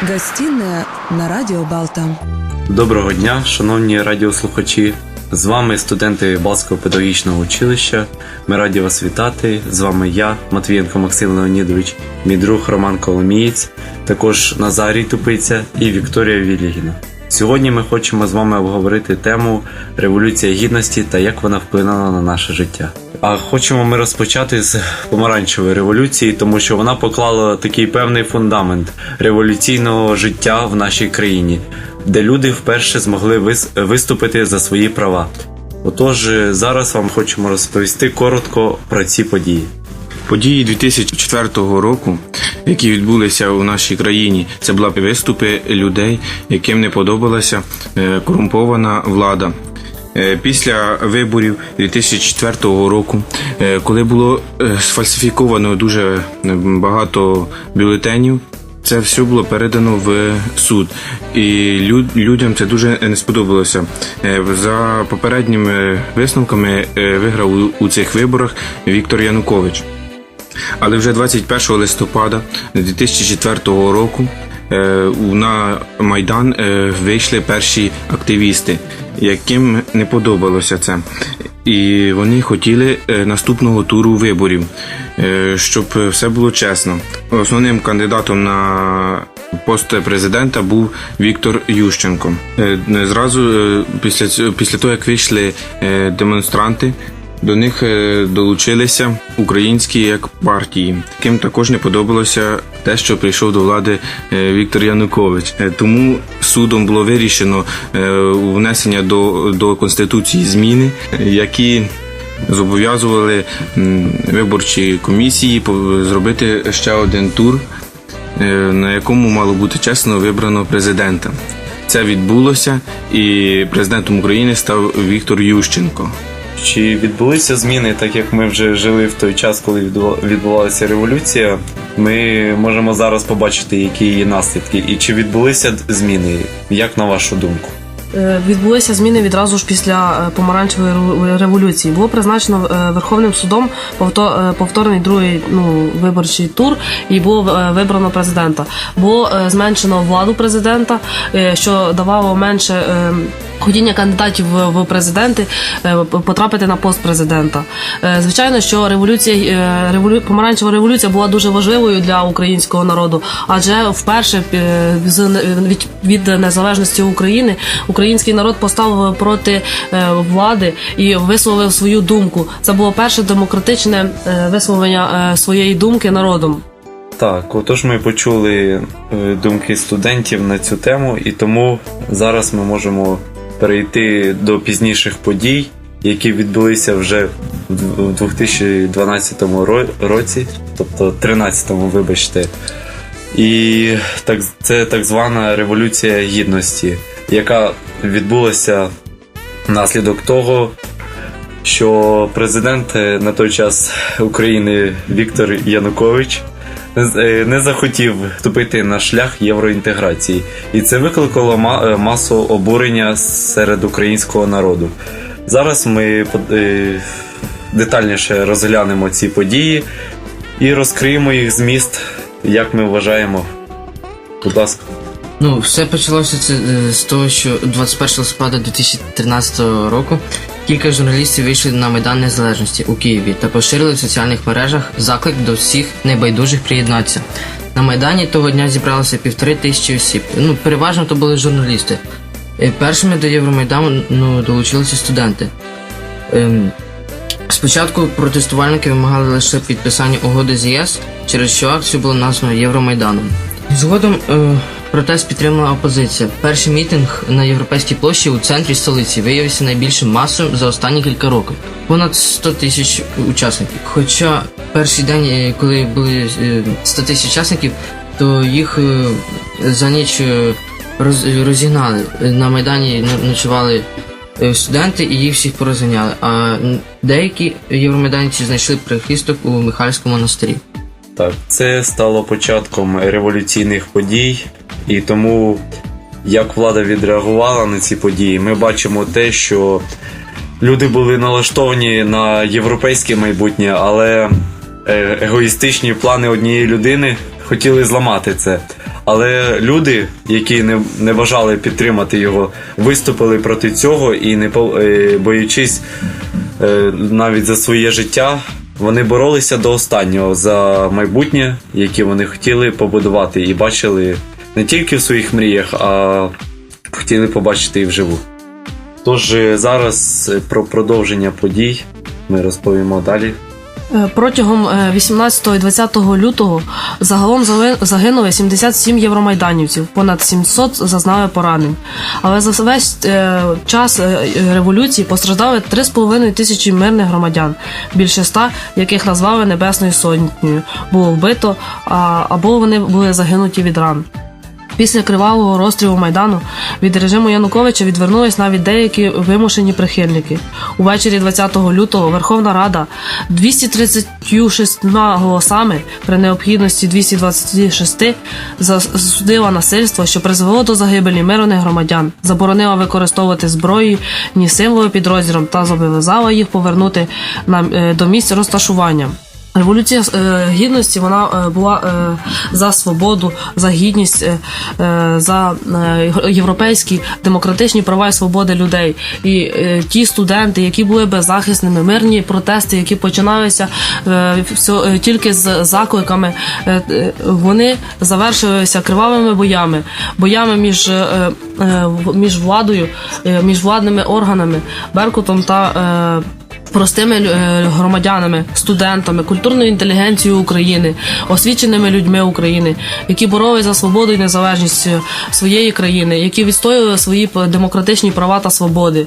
Гостиная на радио Балта. Доброго дня, шановні радіослухачі. З вами студенти Балського педагогічного училища. Ми раді вас вітати. З вами я, Матвієнко Максим Леонідович, мій друг Роман Коломієць, також Назарій Тупиця і Вікторія Вілігіна. Сьогодні ми хочемо з вами обговорити тему Революція Гідності та як вона вплинула на наше життя. А хочемо ми розпочати з помаранчевої революції, тому що вона поклала такий певний фундамент революційного життя в нашій країні, де люди вперше змогли вис- виступити за свої права. Отож, зараз вам хочемо розповісти коротко про ці події. Події 2004 року, які відбулися у нашій країні, це були виступи людей, яким не подобалася е, корумпована влада. Е, Після виборів 2004 року, е, коли було е, сфальсифіковано дуже багато бюлетенів, це все було передано в суд, і люд- людям це дуже не сподобалося. За попередніми висновками виграв у- у цих виборах Віктор Янукович. Але вже 21 листопада 2004 року на Майдан вийшли перші активісти, яким не подобалося це. І вони хотіли е, наступного туру виборів, е, щоб все було чесно. Основним кандидатом на пост президента був Віктор Ющенко. Е, Зразу після після того, як вийшли демонстранти, до них е, долучилися українські як партії, яким також не подобалося те, що прийшов до влади е, Віктор Янукович. Е, Тому судом було вирішено внесення до, до конституції зміни, які зобов'язували виборчі комісії зробити ще один тур, на якому мало бути чесно вибрано президента. Це відбулося, і президентом України став Віктор Ющенко. Чи відбулися зміни, так як ми вже жили в той час, коли відбувалася революція? Ми можемо зараз побачити, які її наслідки, і чи відбулися зміни? Як на вашу думку? Е, Відбулися зміни відразу ж після е, помаранчевої революції. Було призначено е, Верховним судом повто- повторний другий ну, виборчий тур і було вибрано президента. Було зменшено владу президента, що давало менше. Ходіння кандидатів в президенти е, потрапити на пост президента. Е, Звичайно, що революція е, револю... помаранчева революція була дуже важливою для українського народу, адже вперше від, незалежності України український народ поставив проти влади і висловив свою думку. Це було перше демократичне висловлення своєї думки народом. Так, отож ми почули думки студентів на цю тему, і тому зараз ми можемо перейти до пізніших подій, які відбулися вже в в 2012 році, тобто 13-му, вибачте. І так, це так звана революція гідності, яка відбулася внаслідок того, що президент е, на той час України Віктор Янукович е, не захотів вступити на шлях євроінтеграції, і це викликало е, масу обурення серед українського народу. Зараз ми е, детальніше розглянемо ці події і розкриємо їх зміст, як ми вважаємо. Будь ласка. Ну, все почалося це з того, що 21 листопада 2013 року кілька журналістів вийшли на Майдан Незалежності у Києві та поширили в соціальних мережах заклик до всіх небайдужих приєднатися. На Майдані того дня зібралося півтори тисячі осіб. Ну, переважно то були журналісти. Е, Першими до Євромайдану ну, долучилися студенти. Ем, Спочатку протестувальники вимагали лише підписання угоди з ЄС, через що акцію було названо Євромайданом. Згодом е, протест підтримала опозиція. Перший мітинг на європейській площі у центрі столиці виявився найбільшим масовим за останні кілька років. Понад 100 тисяч учасників. Хоча перший день, е, коли були е, 100 тисяч учасників, то їх е, за ніч е, роз, розігнали. На майдані ночували е, студенти і їх всіх порозганяли. А деякі євромайданці знайшли прихисток у Михайлівському монастирі. Так, це стало початком революційних подій, і тому як влада відреагувала на ці події, ми бачимо те, що люди були налаштовані на європейське майбутнє, але е, егоїстичні плани однієї людини хотіли зламати це. Але люди, які не, не бажали підтримати його, виступили проти цього і не е, боючись е, навіть за своє життя, вони боролися до останнього за майбутнє, яке вони хотіли побудувати, і бачили не тільки в своїх мріях, а хотіли побачити і вживу. Тож е, зараз е, про продовження подій ми розповімо далі. Е, Протягом е, 18 і 20 лютого загалом загинули 77 євромайданівців, понад 700 зазнали поранень. Але за весь час революції постраждали 3,5 тисячі мирних громадян, більше ста, яких назвали Небесною Сотнею, було вбито або вони були загинуті від ран. Після кривавого розстрілу Майдану від режиму Януковича відвернулись навіть деякі вимушені прихильники. Увечері 20 лютого Верховна Рада 236 голосами при необхідності 226 засудила насильство, що призвело до загибелі мирних громадян, заборонила використовувати зброї, ні символи підрозділом та зобов'язала їх повернути е, до місць розташування. Революція е, гідності вона е, була е, за свободу, за гідність, за європейські демократичні права і свободи людей. І ті студенти, які були беззахисними, мирні протести, які починалися тільки з закликами, вони завершилися кривавими боями, боями між, між владою, між владними органами, Беркутом та. Простими е, громадянами, студентами, культурною інтелігенцією України, освіченими людьми України, які боролися за свободу і незалежність своєї країни, які відстоювали свої демократичні права та свободи.